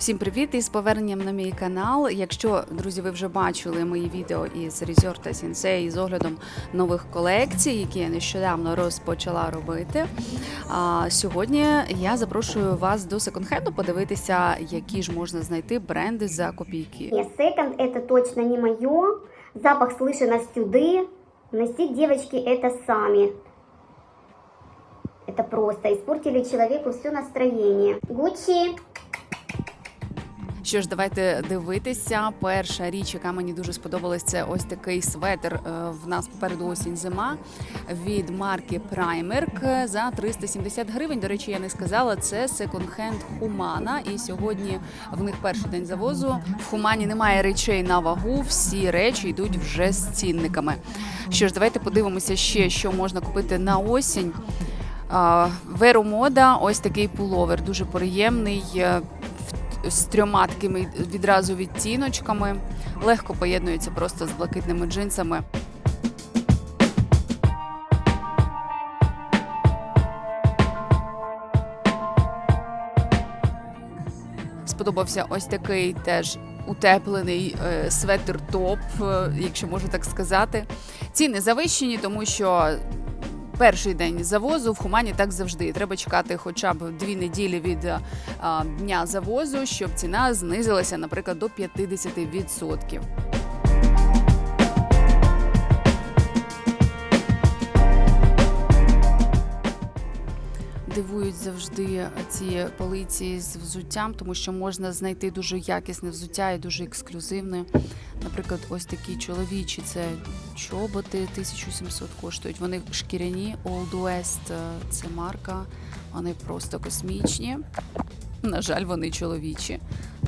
Всім привіт із поверненням на мій канал. Якщо друзі, ви вже бачили мої відео із Resort та Sensei з оглядом нових колекцій, які я нещодавно розпочала робити. А сьогодні я запрошую вас до секонд-хенду подивитися, які ж можна знайти бренди за копійки. Не, секонд это точно не мое. Запах слышно сюды. Носить девочки это сами. Это просто. Испортили человеку все настроение. Гуччи. Що ж, давайте дивитися. Перша річ, яка мені дуже сподобалась, це ось такий светр. е, В нас попереду осінь зима від марки Primark за 370 гривень. До речі, я не сказала, це секонд-хенд Humana. І сьогодні в них перший день завозу. В Humana немає речей на вагу. Всі речі йдуть вже з цінниками. Що ж, давайте подивимося ще, що можна купити на осінь. Веру мода, ось такий пуловер, дуже приємний. З трьома такими відразу відтіночками, легко поєднується просто з блакитними джинсами. Сподобався ось такий теж утеплений е, светр топ, е, якщо можу так сказати. Ціни завищені, тому що перший день завозу в Хумані так завжди. Треба чекати хоча б дві неділі від е, а, дня завозу, щоб ціна знизилася, наприклад, до 50%. Дивують завжди ці полиці з взуттям, тому що можна знайти дуже якісне взуття і дуже ексклюзивне. Наприклад, ось такі чоловічі це чоботи 1700 коштують. Вони шкіряні Old West, е, це марка. Вони просто космічні. На жаль, вони чоловічі.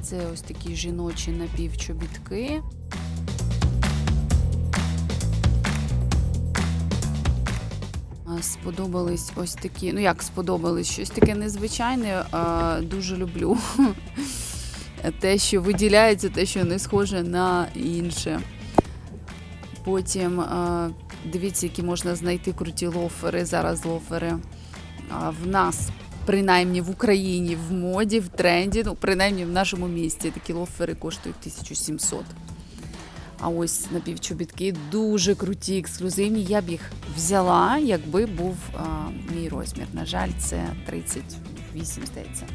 Це ось такі жіночі напівчобітки. Сподобались ось такі. Ну як сподобались? Щось таке незвичайне. Дуже люблю. Те, що виділяється, те, що не схоже на інше. Потім дивіться, які можна знайти круті лофери. Зараз лофери. В нас, принаймні в Україні, в моді, в тренді, ну, принаймні в нашому місті, такі лофери коштують 1700. А ось напівчобітки дуже круті, ексклюзивні. Я б їх взяла, якби був а, мій розмір. На жаль, це 38, здається.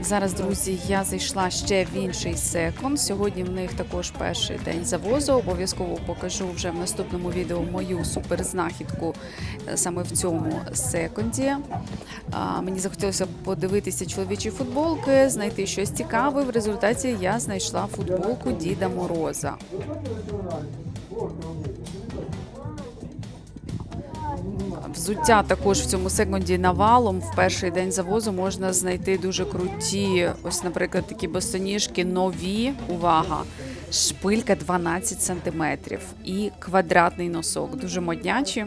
Зараз, друзі, я зайшла ще в інший секонд. Сьогодні в них також перший день завозу. Обов'язково покажу вже в наступному відео мою суперзнахідку е, саме в цьому секонді. Мені захотілося подивитися чоловічі футболки, знайти щось цікаве. В результаті я знайшла футболку Діда Мороза. Взуття також в цьому секунді навалом. В перший день завозу можна знайти дуже круті. Ось, наприклад, такі босоніжки нові. Увага! Шпилька 12 сантиметрів і квадратний носок. Дуже моднячі.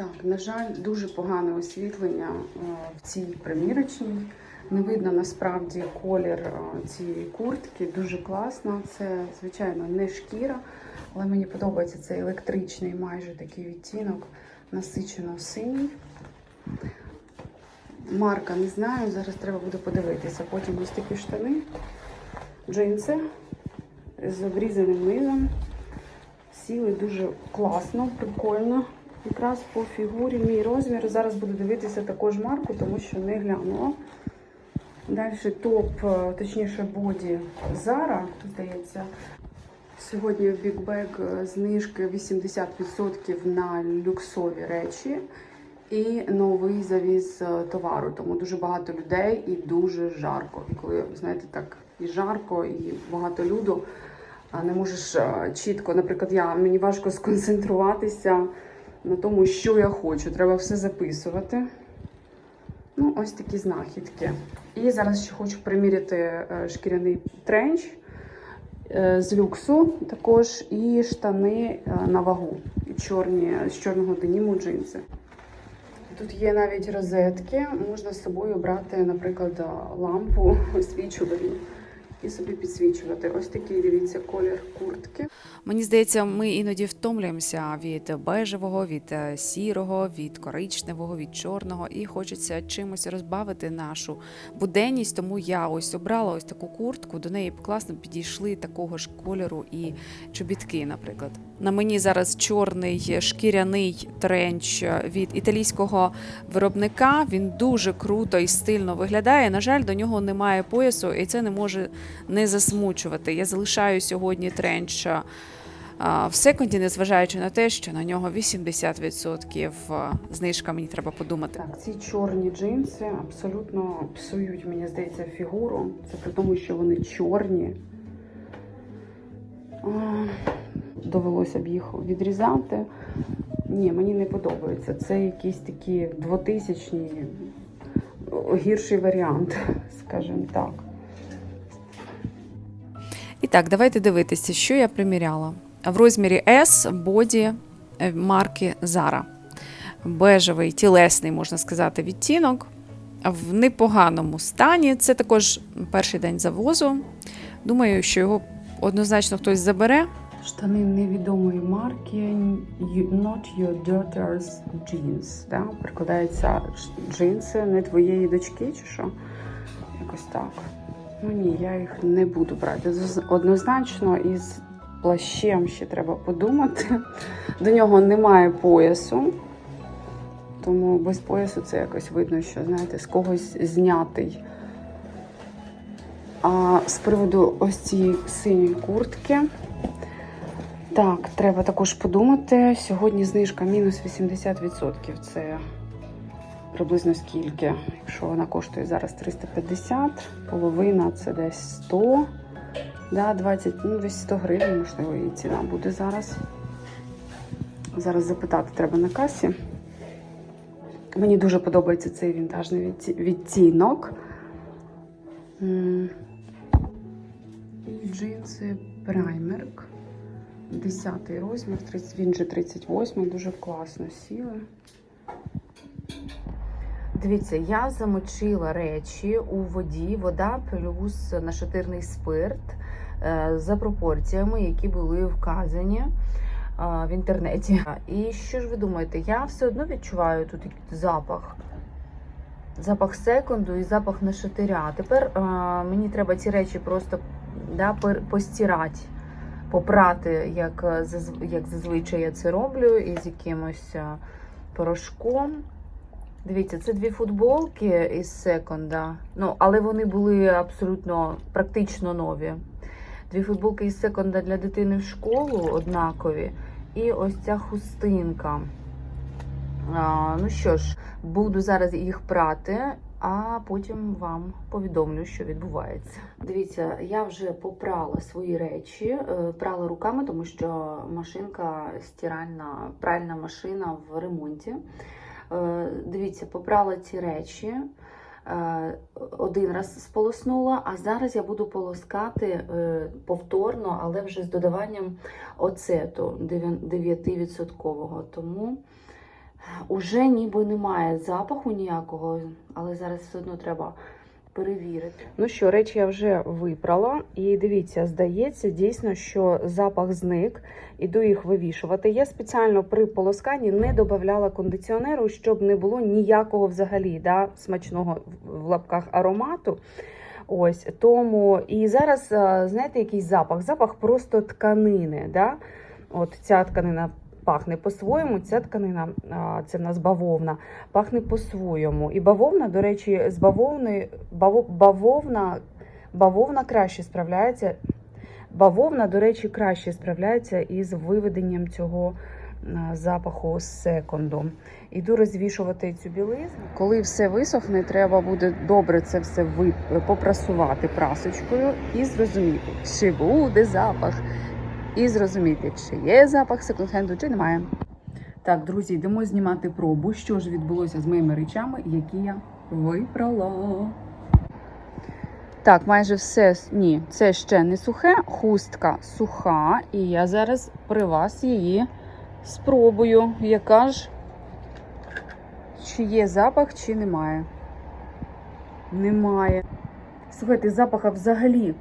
Так, на жаль, дуже погане освітлення е, в цій примірочній. Не видно насправді колір е, цієї куртки. Дуже класно. Це, звичайно, не шкіра, але мені подобається цей електричний майже такий відтінок, насичено синій. Марка не знаю, зараз треба буде подивитися. Потім ось такі штани, джинси з обрізаним низом. Сіли дуже класно, прикольно. Якраз по фігурі мій розмір. Зараз буду дивитися також марку, тому що не глянула. Далі топ, е, точніше, боді Zara, здається. Сьогодні в Big знижки 80% на люксові речі і новий завіз е, товару. Тому дуже багато людей і дуже жарко. І коли, знаєте, так і жарко, і багато люду, а не можеш е, чітко, наприклад, я мені важко сконцентруватися на тому, що я хочу. Треба все записувати. Ну, ось такі знахідки. І зараз ще хочу приміряти е, шкіряний тренч е, з люксу, також і штани е, на вагу. Чорні з чорного деніму джинси. Тут є навіть розетки. Можна з собою брати, наприклад, лампу освічувальну і собі підсвічувати. Ось такий, дивіться, колір куртки. Мені здається, ми іноді втомлюємося від бежевого, від е, сірого, від коричневого, від чорного, і хочеться чимось розбавити нашу буденність. Тому я ось обрала ось таку куртку. До неї класно підійшли такого ж кольору і чобітки, наприклад. На мені зараз чорний шкіряний тренч від італійського виробника. Він дуже круто і стильно виглядає. На жаль, до нього немає поясу, і це не може не засмучувати. Я залишаю сьогодні тренч в секунді, незважаючи на те, що на нього 80% знижка. Мені треба подумати. Так, ці чорні джинси абсолютно псують, мені здається, фігуру. Це при тому, що вони чорні. Довелося б їх відрізати. Ні, мені не подобається. Це якісь такі двотисячні, гірший варіант, скажімо так. І так, давайте дивитися, що я приміряла. В розмірі S боді е, марки Zara. Бежевий, тілесний, можна сказати, відтінок. В непоганому стані. Це також перший день завозу. Думаю, що його однозначно хтось забере. Штани невідомої марки Not Your Daughter's Jeans. Да? Прикладається джинси не твоєї дочки, чи що? Якось так. Ну ні, я їх не буду брати. Однозначно із плащем ще треба подумати. До нього немає поясу. Тому без поясу це якось видно, що знаєте, з когось знятий. А з приводу ось цієї синьої куртки. Так, треба також подумати. Сьогодні знижка мінус 80%. Це приблизно скільки? Якщо вона коштує зараз 350, половина це десь 100. Да, 20, ну десь 100 гривень, можливо, її ціна буде зараз. Зараз запитати треба на касі. Мені дуже подобається цей вінтажний відтінок. Джинси Primark. 10 розмір, 30, він же 38, дуже класно сіли. Дивіться, я замочила речі у воді, вода плюс нашатирний спирт е, за пропорціями, які були вказані е, в інтернеті. І що ж ви думаєте? Я все одно відчуваю тут запах. Запах секунду і запах нашатиря. Тепер е, мені треба ці речі просто да, постирати, попрати, як, е, як зазвичай я це роблю, із якимось е, порошком. Дивіться, це дві футболки із секонда. Ну, але вони були абсолютно практично нові. Дві футболки із секонда для дитини в школу однакові. І ось ця хустинка. А, ну що ж, буду зараз їх прати, а потім вам повідомлю, що відбувається. Дивіться, я вже попрала свої речі, е, прала руками, тому що машинка стиральна, пральна машина в ремонті. Е, Дивіться, попрала ці речі. е, Один раз сполоснула, а зараз я буду полоскати повторно, але вже з додаванням оцету 9%. Тому уже ніби немає запаху ніякого, але зараз все одно треба перевірити. Ну що, речі я вже випрала, і дивіться, здається, дійсно, що запах зник. Іду їх вивішувати. Я спеціально при полосканні не додавала кондиціонеру, щоб не було ніякого взагалі да, смачного в лапках аромату. Ось тому і зараз, знаєте, який запах? Запах просто тканини. Да? От ця тканина пахне по-своєму, ця тканина, це в нас бавовна, пахне по-своєму. І бавовна, до речі, з бавовни, баво- бавовна, бавовна краще справляється. Бавовна, до речі, краще справляється із виведенням цього запаху з секундом. Іду розвішувати цю білизну. Коли все висохне, треба буде добре це все попрасувати прасочкою і зрозуміти, чи буде запах, і зрозуміти, чи є запах секонд-хенду, чи немає. Так, друзі, йдемо знімати пробу. Що ж відбулося з моїми речами, які я випрала. Так, майже все. Ні, це ще не сухе, хустка суха, і я зараз при вас її спробую. Яка ж чи є запах, чи немає. Немає. Слухайте, запаха взагалі.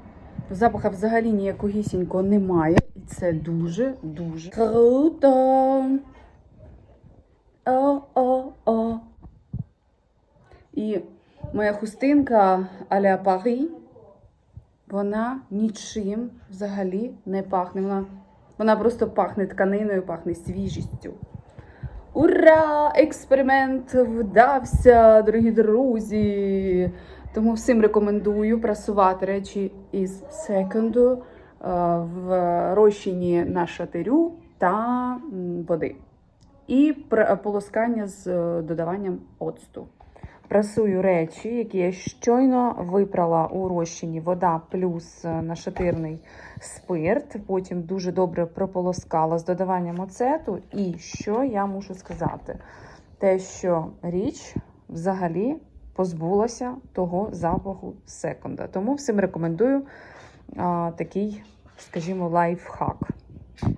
Запаха взагалі ніякогісінького немає. І це дуже, дуже круто. О-о-о. І моя хустинка а-ля Парі, вона нічим взагалі не пахне. Вона, вона просто пахне тканиною, пахне свіжістю. Ура! Експеримент вдався, дорогі друзі! Тому всім рекомендую прасувати речі із секонду е, в розчині на шатирю та води. І полоскання з е, додаванням оцту. Прасую речі, які я щойно випрала у розчині вода плюс е, нашатирний спирт. Потім дуже добре прополоскала з додаванням оцету. І що я мушу сказати? Те, що річ взагалі позбулася того запаху секунда. Тому всім рекомендую а, такий, скажімо, лайфхак.